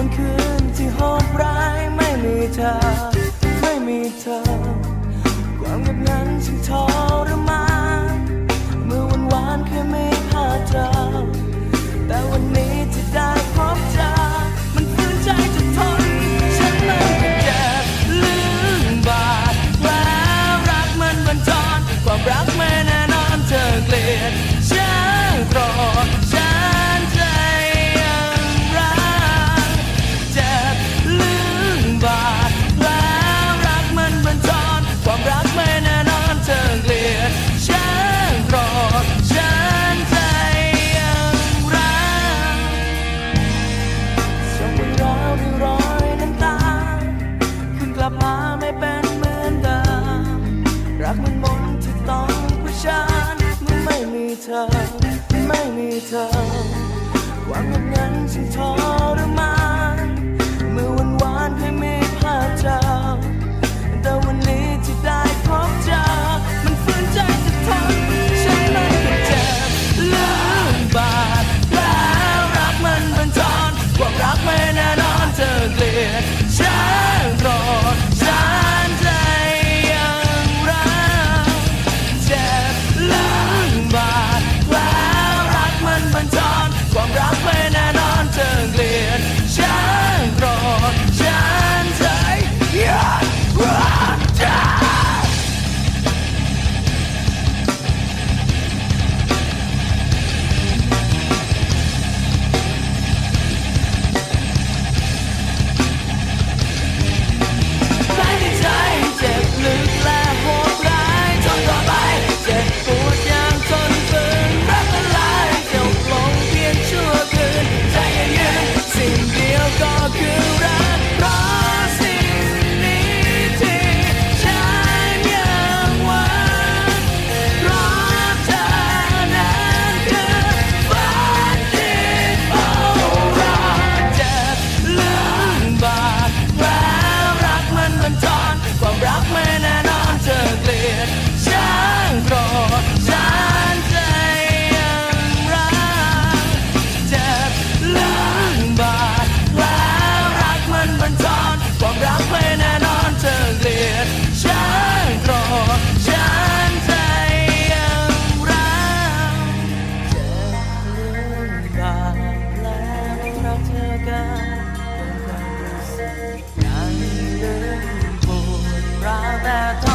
วนคืนที่โหดร้ายไม่มีเธอ อ ไม่มีเธอ ความเงียบงันที่ทรมาน that